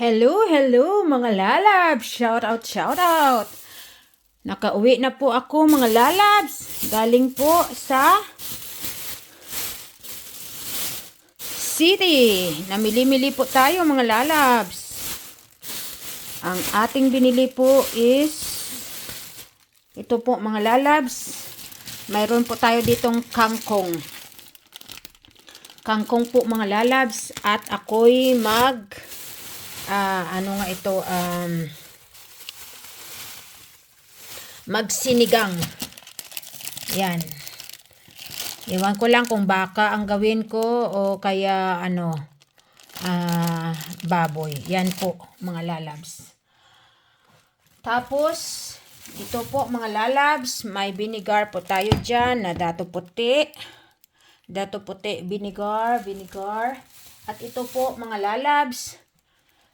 Hello, hello mga lalabs! Shout out, shout out! Nakauwi na po ako mga lalabs. Galing po sa city. Namili-mili po tayo mga lalabs. Ang ating binili po is ito po mga lalabs. Mayroon po tayo ditong kangkong. Kangkong po mga lalabs at ako'y mag ah ano nga ito um magsinigang. Yan. Iwan ko lang kung baka ang gawin ko o kaya ano ah baboy. Yan po mga lalabs. Tapos ito po mga lalabs, may vinegar po tayo dyan na dato puti. Dato puti, vinegar, vinegar. At ito po mga lalabs,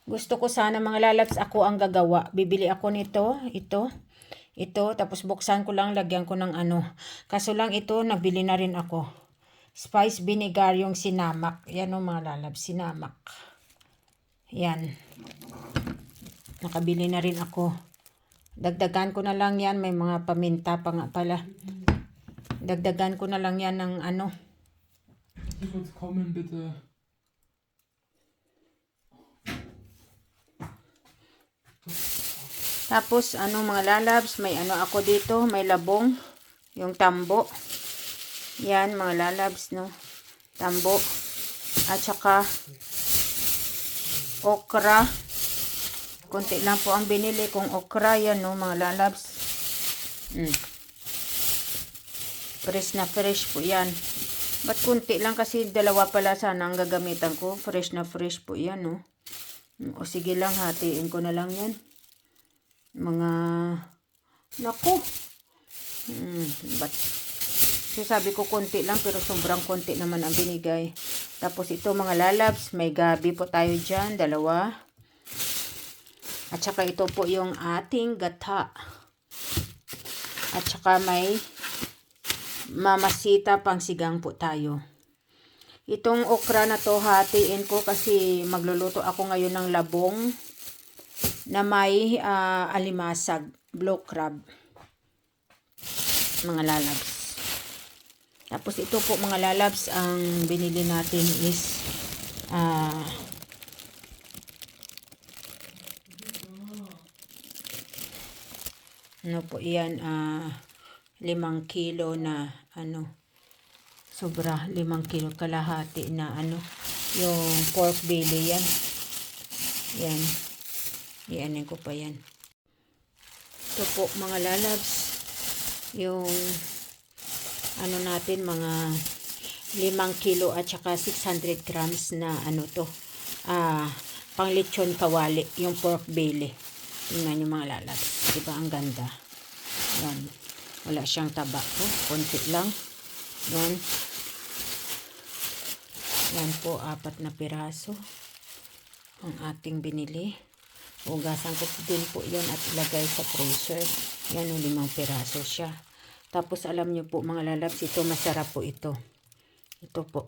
gusto ko sana mga lalabs ako ang gagawa. Bibili ako nito, ito, ito, tapos buksan ko lang, lagyan ko ng ano. Kaso lang ito, nabili na rin ako. Spice vinegar yung sinamak. Yan o mga lalabs, sinamak. Yan. Nakabili na rin ako. Dagdagan ko na lang yan, may mga paminta pa nga pala. Dagdagan ko na lang yan ng ano, kurz kommen, bitte. Tapos, ano mga lalabs, may ano ako dito, may labong, yung tambo. Yan, mga lalabs, no? Tambo. At saka, okra. Kunti lang po ang binili kong okra, yan, no, mga lalabs. Mm. Fresh na fresh po yan. Ba't kunti lang kasi dalawa pala sana ang gagamitan ko. Fresh na fresh po yan, no? O sige lang, hatiin ko na lang yan mga naku. Hmm, but sabi ko konti lang pero sobrang konti naman ang binigay. Tapos ito mga lalabs may gabi po tayo dyan dalawa. At saka ito po yung ating gata. At saka may mamasita pang sigang po tayo. Itong okra na to hatiin ko kasi magluluto ako ngayon ng labong na may ah, alimasag, blue crab. Mga lalabs. Tapos ito po mga lalabs, ang binili natin is ah ano po yan, ah limang kilo na ano, sobra, limang kilo kalahati na ano, yung pork belly yan. Yan. Ianin ko pa yan. Ito po mga lalabs. Yung ano natin mga limang kilo at saka 600 grams na ano to. Ah, pang lechon kawali. Yung pork belly. Tingnan nyo mga lalabs. Diba ang ganda. Yan. Wala siyang taba. Oh, konti lang. Yan. Yan po, apat na piraso. Ang ating binili. Ugasan ko din po yan at ilagay sa freezer. Yan o, limang piraso siya. Tapos alam nyo po mga lalabs, ito masarap po ito. Ito po.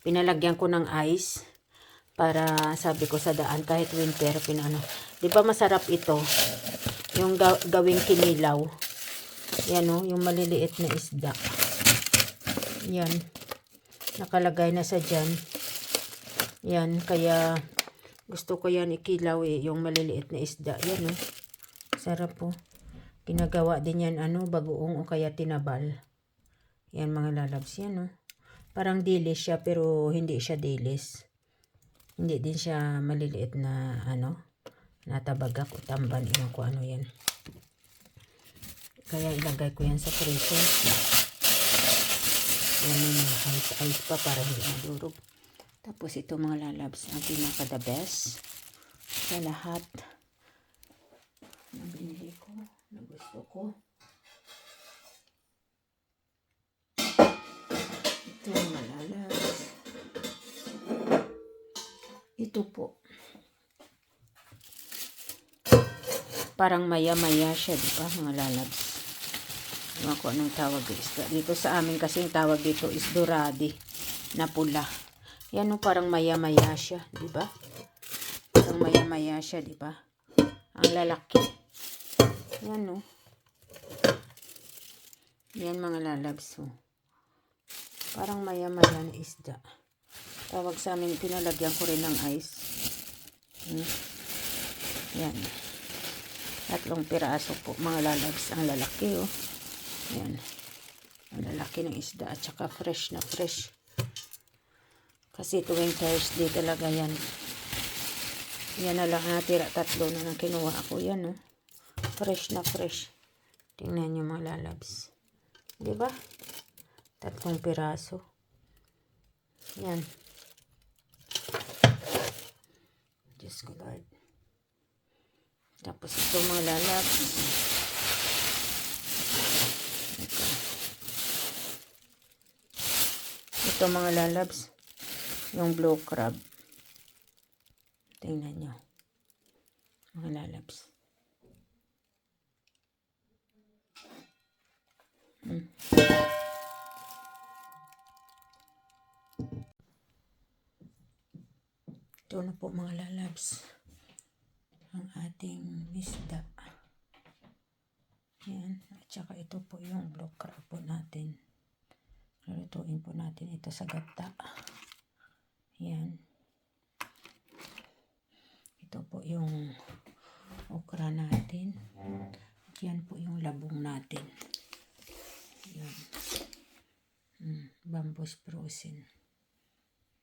Pinalagyan ko ng ice para sabi ko sa daan kahit winter pinano. 'Di ba masarap ito? Yung ga- gawing kinilaw. Yan o, yung maliliit na isda. Yan. Nakalagay na sa dyan. Yan, kaya gusto ko yan ikilaw eh, yung maliliit na isda. Yan oh. Sarap po. Ginagawa din yan ano, bagoong o kaya tinabal. Yan mga lalabs yan oh. Parang dilis siya pero hindi siya dilis. Hindi din siya maliliit na ano, natabagak o tamban. Iwan ko ano yan. Kaya ilagay ko yan sa freezer. Yan may mga ice ice pa para hindi madurog. Tapos ito mga lalabs, ang pinaka the best sa lahat na binili ko, na gusto ko. Ito mga lalabs. Ito po. Parang maya-maya siya, di ba mga lalabs? Ewan ko anong tawag isda. Dito sa amin kasi yung tawag dito is doradi na pula. Yan o, parang maya-maya siya, di ba? Parang maya-maya siya, di ba? Ang lalaki. Yan, no? Yan, mga lalabs, oh. Parang maya-maya na isda. Tawag sa amin, pinalagyan ko rin ng ice. Hmm. Yan. Tatlong piraso po, mga lalabs. Ang lalaki, oh. Yan. Ang lalaki ng isda at saka fresh na fresh. Kasi tuwing Thursday talaga yan. Yan na lang natira. Tatlo na lang kinuha ako. Yan, oh. Fresh na fresh. Tingnan nyo mga lalabs. Di ba? Tatlong piraso. Yan. Diyos ko Lord. Tapos ito mga lalabs. Ito mga lalabs. Yung blue crab. Tingnan nyo. Mga lalabs. Hmm. Ito na po mga lalabs. Ang ating isda. Yan. At saka ito po yung blue crab po natin. Lulutuin po natin ito sa gata. Yan. Ito po yung okra natin. At yan po yung labong natin. Yan. Mm, bambus frozen.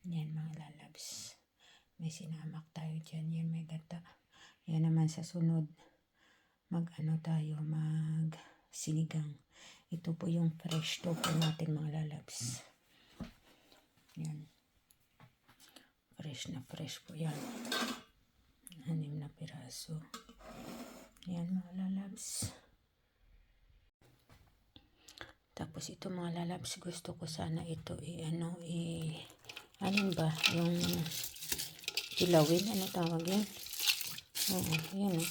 Yan mga lalabs. May sinamak tayo dyan. Yan may gata. Yan naman sa sunod. Mag ano tayo. Mag sinigang. Ito po yung fresh to po natin mga lalabs. Yan. Fresh na fresh po yan. Anim na piraso. Yan mga lalabs. Tapos ito mga lalabs, gusto ko sana ito i ano i ano ba yung ilawin ano tawag yan? Oo, yan oh.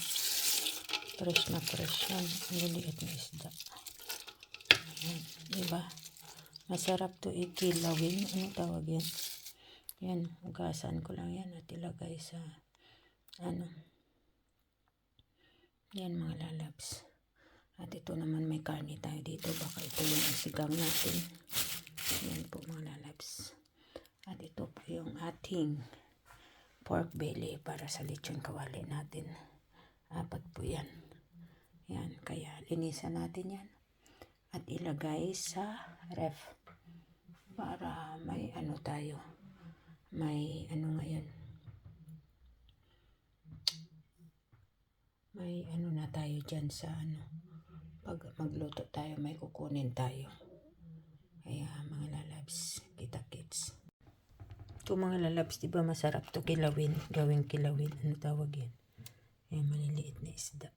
Fresh na fresh yan. Ang liliit na isda. Ayan, diba? Masarap to ikilawin. Ano tawag yan? Yan, ugasan ko lang yan at ilagay sa ano. Yan mga lalabs. At ito naman may karne tayo dito. Baka ito yung isigang natin. Yan po mga lalabs. At ito po yung ating pork belly para sa lechon kawali natin. Apat po yan. Yan. Kaya linisan natin yan. At ilagay sa ref. Para may ano tayo. May ano ngayon. May ano na tayo dyan sa ano pag magluto tayo, may kukunin tayo. Kaya mga lalabs, kita kits. Ito mga lalabs, di ba masarap to kilawin, gawing kilawin. Ano tawag yan? Yung maliliit na isda.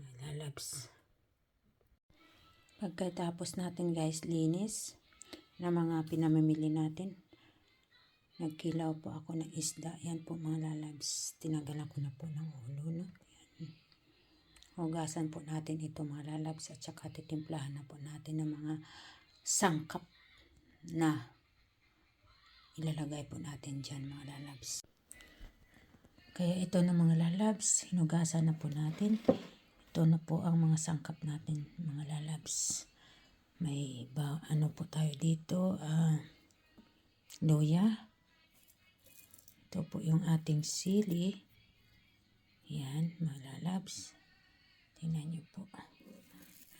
Mga lalabs. Pagkatapos natin guys, linis na mga pinamimili natin. Nagkilaw po ako ng isda. Yan po mga lalabs. Tinagalan ko na po ng ulo. No? Yan. Hugasan po natin ito mga lalabs at saka titimplahan na po natin ng mga sangkap na ilalagay po natin dyan mga lalabs. Kaya ito na mga lalabs, hinugasan na po natin. Ito na po ang mga sangkap natin mga lalabs. May ba, ano po tayo dito, ah, luya. Ito po yung ating sili. Yan, mga. Tingnan niyo po.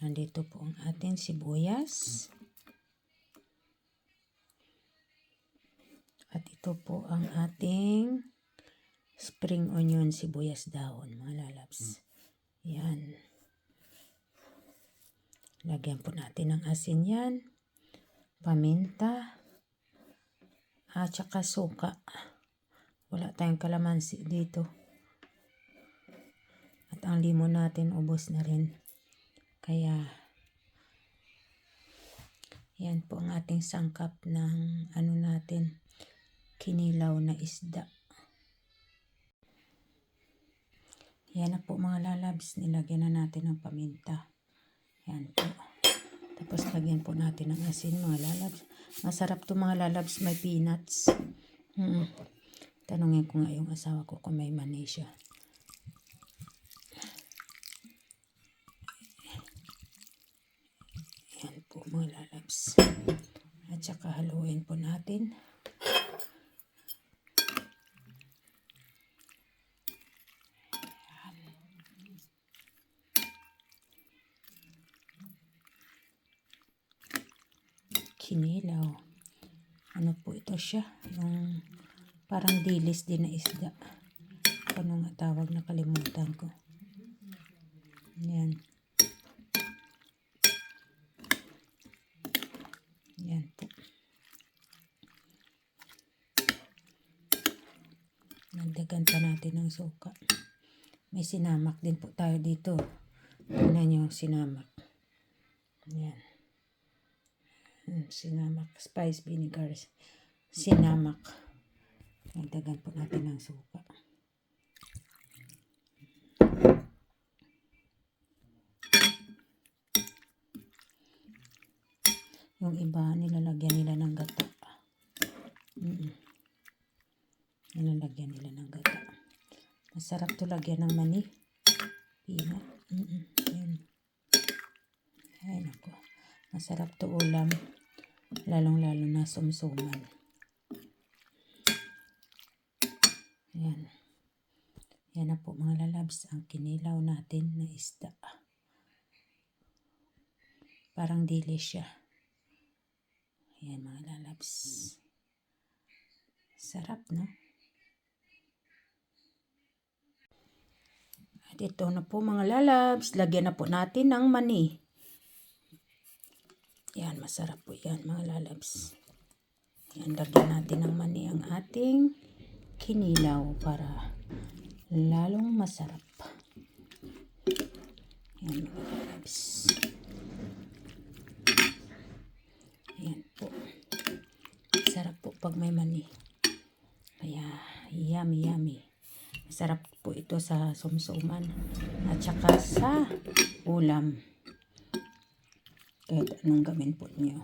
Nandito po ang ating sibuyas. At ito po ang ating spring onion sibuyas daon, mga lalabs. Yan. Lagyan po natin ng asin yan. Paminta. At saka suka. Wala tayong kalamansi dito. At ang limon natin ubos na rin. Kaya yan po ang ating sangkap ng ano natin kinilaw na isda. Yan na po mga lalabs. Nilagyan na natin ng paminta. Yan po. Tapos lagyan po natin ng asin mga lalabs. Masarap to mga lalabs. May peanuts. Mm. Tanungin ko nga yung asawa ko kung may mani siya. Yan po mga lalabs. At saka haluin po natin. Kinilaw. Ano po ito siya? Yung parang dilis din na isda. Ano nga tawag na kalimutan ko. Yan. Yan po. Nagdagan pa natin ng suka. May sinamak din po tayo dito. Tingnan nyo, sinamak. Yan. Hmm, sinamak. Spice vinegar. Sinamak. Nagdagan po natin ng suka. Yung iba, nilalagyan nila ng gata. Mm Nilalagyan nila ng gata. Masarap to lagyan ng mani. Pina. Mm Yan. Ay, nako. Masarap to ulam. Lalong-lalo na sumsuman. Yan. Yan na po lalabs ang kinilaw natin na isda. Parang dili siya. Yan mga lalabs. Sarap, no? At ito na po mga lalabs. Lagyan na po natin ng mani. Yan, masarap po yan mga lalabs. Yan, lagyan natin ng mani ang ating kinilaw para lalong masarap. Yan mga lalabs. Yan po. Sarap po pag may mani. Kaya, yummy, yummy. Masarap po ito sa sumsuman at saka sa ulam. Kahit anong gamin po niyo.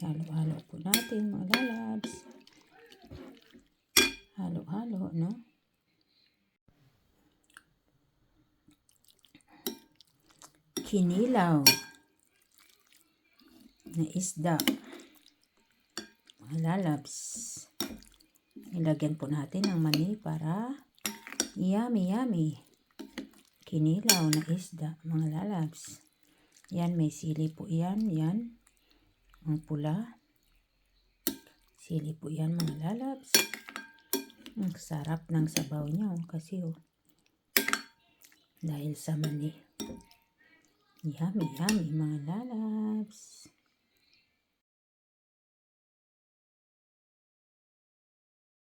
Halo-halo po natin mga lalabs. No? Kinilaw na isda. Lalabs. Ilagyan po natin ng mani para yummy yummy. Kinilaw na isda, mga lalabs. Yan, may sili po yan. Yan. Ang pula. Sili po yan, mga lalabs. Ang sarap ng sabaw niya, oh, kasi oh. Dahil sa mani. Yummy, yummy, mga lalabs.